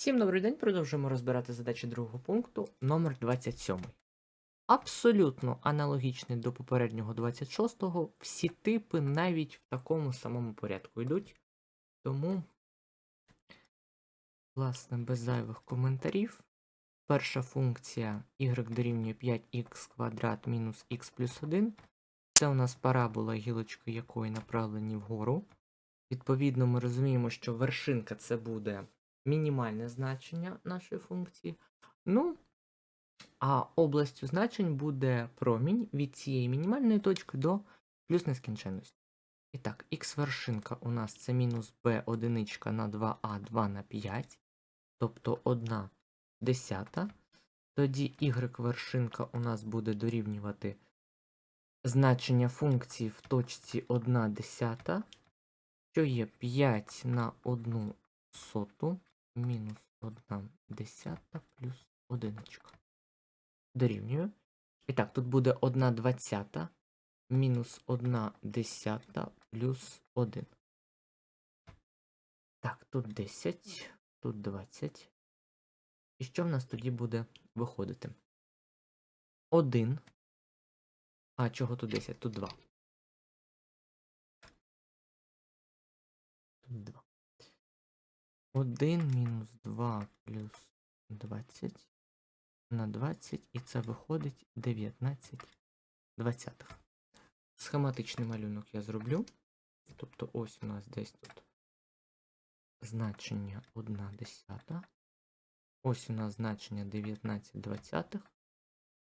Всім добрий день, продовжуємо розбирати задачі другого пункту номер 27. Абсолютно аналогічний до попереднього 26-го. Всі типи навіть в такому самому порядку йдуть. Тому, власне, без зайвих коментарів. Перша функція y дорівнює 5х квадрат мінус х плюс 1. Це у нас парабола, гілочки якої направлені вгору. Відповідно, ми розуміємо, що вершинка це буде мінімальне значення нашої функції. Ну, а областю значень буде промінь від цієї мінімальної точки до плюс нескінченності. І так, х вершинка у нас це мінус b одиничка на 2а 2 на 5, тобто 1 десята. Тоді y вершинка у нас буде дорівнювати значення функції в точці 1 десята, що є 5 на 1 соту мінус 1 десята плюс одиничка. Дорівнює. І так, тут буде 1 двадцята мінус 1 десята плюс 1. Так, тут 10, тут 20. І що в нас тоді буде виходити? 1. А чого тут 10? Тут 2. Тут 2. 1 мінус 2 плюс 20 на 20, і це виходить 19 двадцятих. Схематичний малюнок я зроблю. Тобто ось у нас десь тут значення 1 десята. Ось у нас значення 19 двадцятих.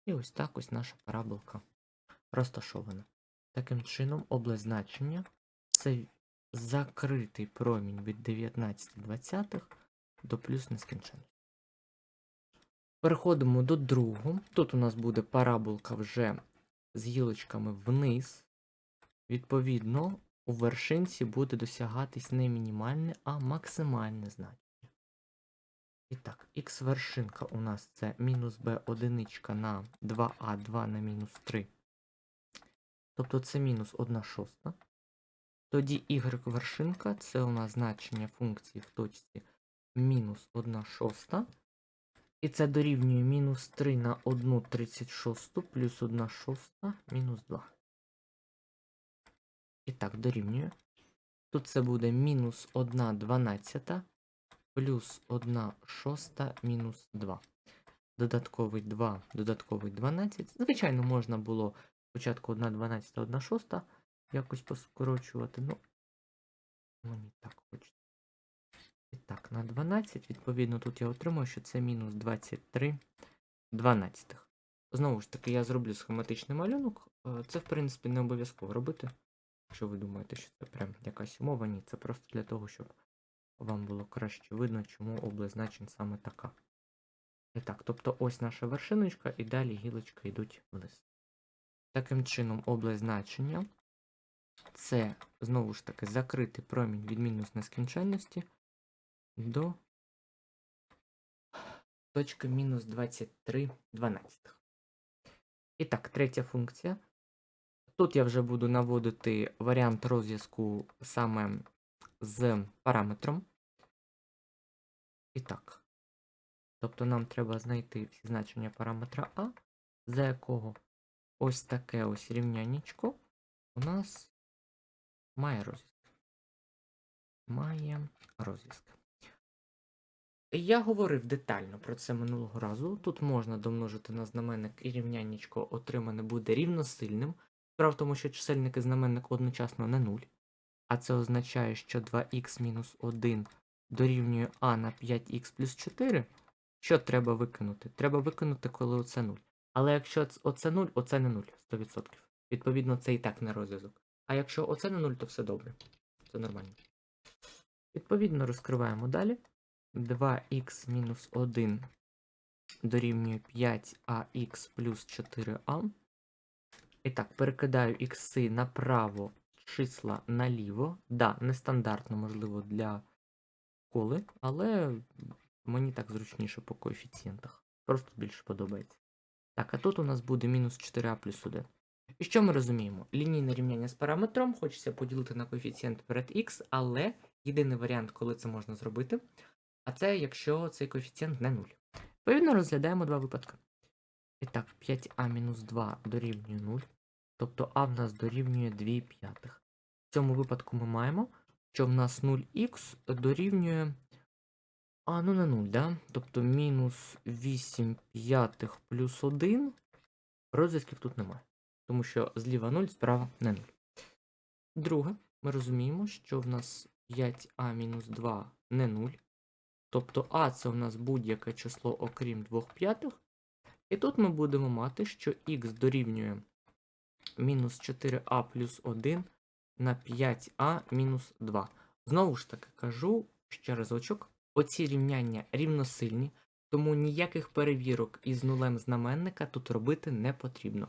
І ось так ось наша параболка розташована. Таким чином, область значення це закритий промінь від 19 двадцятих до плюс нескінченності. Переходимо до другого. Тут у нас буде параболка вже з гілочками вниз. Відповідно, у вершинці буде досягатись не мінімальне, а максимальне значення. І так, х вершинка у нас це мінус b одиничка на 2а 2 на мінус 3. Тобто це мінус 1 шоста. Тоді y вершинка це у нас значення функції в точці мінус 1 шоста. І це дорівнює мінус 3 на 1 36 плюс 1 шоста мінус 2. І так, дорівнює. Тут це буде мінус 1 дванадцята плюс 1 шоста мінус 2. Додатковий 2, додатковий 12. Звичайно, можна було спочатку 1 12, 1 шоста якось поскорочувати. Ну, мені так хочеться. І так, на 12, відповідно, тут я отримую, що це мінус 23 дванадцятих. Знову ж таки, я зроблю схематичний малюнок. Е, Це, в принципі, не обов'язково робити. Якщо ви думаєте, що це прям якась умова, ні, це просто для того, щоб вам було краще видно, чому область значень саме така. І так, тобто ось наша вершиночка, і далі гілочка йдуть вниз. Таким чином, область значення це знову ж таки закритий промінь від мінус нескінченності до точки мінус 23 12. І так, третя функція. Тут я вже буду наводити варіант розв'язку саме з параметром. І так. Тобто нам треба знайти всі значення параметра А, за якого ось таке ось рівняннячко у нас має розв'язок. Має розв'язок. Я говорив детально про це минулого разу. Тут можна домножити на знаменник і рівняннячко отримане буде рівносильним. Справа в тому, що чисельник і знаменник одночасно не 0. А це означає, що 2х мінус 1 дорівнює а на 5х плюс 4. Що треба викинути? Треба викинути, коли оце 0. Але якщо оце 0, оце не 0, 100%. Відповідно, це і так не розв'язок. А якщо оце не 0, то все добре. Це нормально. Відповідно, розкриваємо далі. 2х мінус 1 дорівнює 5ах плюс 4а. І так, перекидаю ікси направо, числа наліво. Да, нестандартно, можливо, для школи, але мені так зручніше по коефіцієнтах. Просто більше подобається. Так, а тут у нас буде мінус 4а плюс 1. І що ми розуміємо? Лінійне рівняння з параметром хочеться поділити на коефіцієнт перед х, але єдиний варіант, коли це можна зробити, А це якщо цей коефіцієнт не 0. Відповідно, розглядаємо два випадки. І так, 5а мінус 2 дорівнює 0. Тобто а в нас дорівнює 2 п'ятих. В цьому випадку ми маємо, що в нас 0х дорівнює. А, ну не 0, да? Тобто мінус 8 п'ятих плюс 1. Розв'язків тут немає. Тому що зліва 0, справа не 0. Друге, ми розуміємо, що в нас 5а-2 не 0. Тобто а це у нас будь-яке число, окрім 2 п'ятих. І тут ми будемо мати, що х дорівнює мінус 4а плюс 1 на 5а мінус 2. Знову ж таки кажу ще разочок, оці рівняння рівносильні, тому ніяких перевірок із нулем знаменника тут робити не потрібно.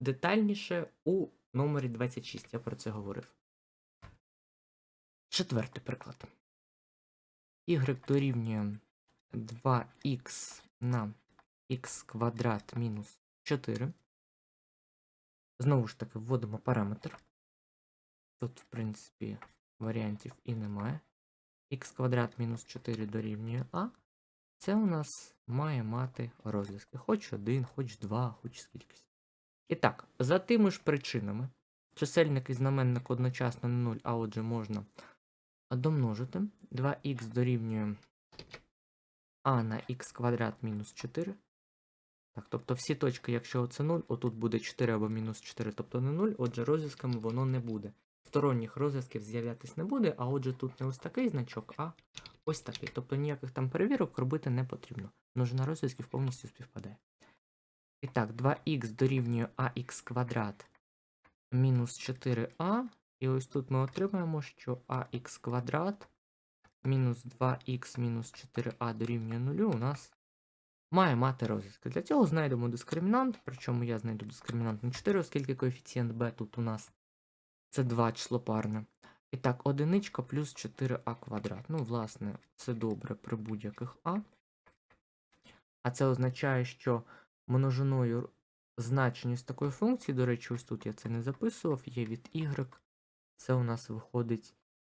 Детальніше у номері 26 я про це говорив. Четвертий приклад. y дорівнює 2х на х квадрат мінус 4. Знову ж таки, вводимо параметр. Тут, в принципі, варіантів і немає. х квадрат мінус 4 дорівнює а. Це у нас має мати розв'язки. Хоч один, хоч два, хоч скількись. І так, за тими ж причинами, чисельник і знаменник одночасно не 0, а отже можна домножити. 2х дорівнює а на х квадрат мінус 4. Так, тобто всі точки, якщо це 0, отут буде 4 або мінус 4, тобто не 0, отже, розв'язками воно не буде. Сторонніх розв'язків з'являтись не буде, а отже тут не ось такий значок, а ось такий. Тобто ніяких там перевірок робити не потрібно. Множина розв'язків повністю співпадає. І так, 2х дорівнює ax квадрат мінус 4а. І ось тут ми отримаємо, що ax квадрат мінус 2х мінус 4а дорівнює 0 у нас має мати розв'язки. Для цього знайдемо дискримінант, причому я знайду дискримінант на 4, оскільки коефіцієнт b тут у нас це 2 число парне. І так, одиничка плюс 4а квадрат. Ну, власне, це добре при будь-яких а. А це означає, що множиною значеність такої функції, до речі, ось тут я це не записував, є від y. Це у нас виходить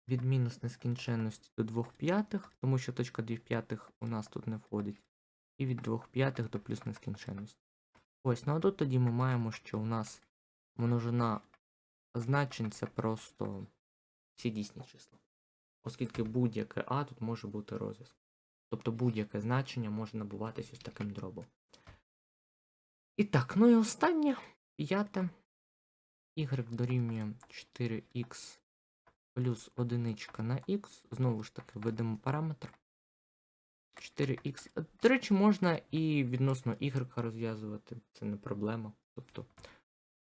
від мінус нескінченності до 2 п'ятих, тому що точка 2 п'ятих у нас тут не входить. І від 2 п'ятих до плюс нескінченності. Ось, ну а тут тоді ми маємо, що у нас множина значень це просто всі дійсні числа. Оскільки будь-яке А тут може бути розв'язком. Тобто будь-яке значення може набуватись ось таким дробом. І так, ну і останнє п'яте. Y дорівнює 4х плюс 1 на х. Знову ж таки, введемо параметр. 4х. До речі, можна і відносно y розв'язувати, це не проблема. Тобто,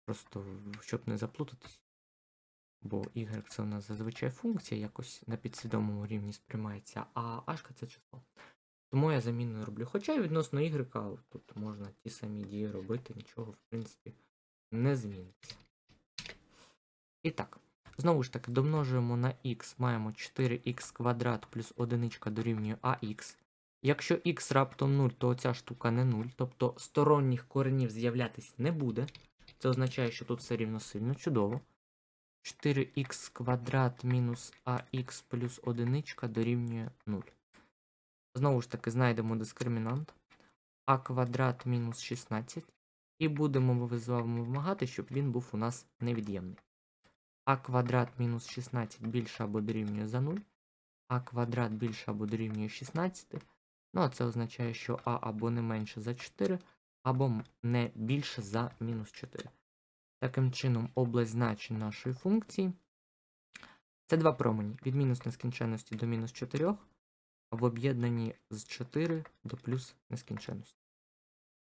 просто щоб не заплутатись. Бо y це у нас зазвичай функція, якось на підсвідомому рівні сприймається, а h це число. Тому я заміну не роблю. Хоча відносно y тут можна ті самі дії робити, нічого, в принципі, не зміниться. І так, знову ж таки, домножуємо на х, маємо 4х квадрат плюс 1 дорівнює ax. Якщо х раптом 0, то ця штука не 0, тобто сторонніх коренів з'являтись не буде. Це означає, що тут все рівносильно, чудово. 4х квадрат мінус ax плюс 1 дорівнює 0. Знову ж таки, знайдемо дискримінант. а квадрат мінус 16. І будемо вимагати, щоб він був у нас невід'ємний. а квадрат мінус 16 більше або дорівнює за 0. а квадрат більше або дорівнює 16. Ну, а це означає, що а або не менше за 4, або не більше за мінус 4. Таким чином, область значень нашої функції. Це два промені від мінус нескінченності до мінус 4, в об'єднанні з 4 до плюс нескінченності.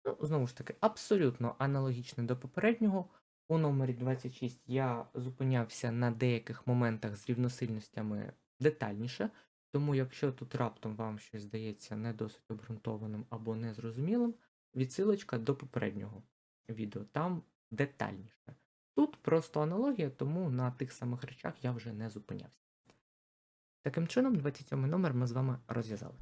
Ну, знову ж таки, абсолютно аналогічно до попереднього. У номері 26 я зупинявся на деяких моментах з рівносильностями детальніше. Тому, якщо тут раптом вам щось здається не досить обґрунтованим або незрозумілим, відсилочка до попереднього відео. Там детальніше. Тут просто аналогія, тому на тих самих речах я вже не зупинявся. Таким чином, 27 номер ми з вами розв'язали.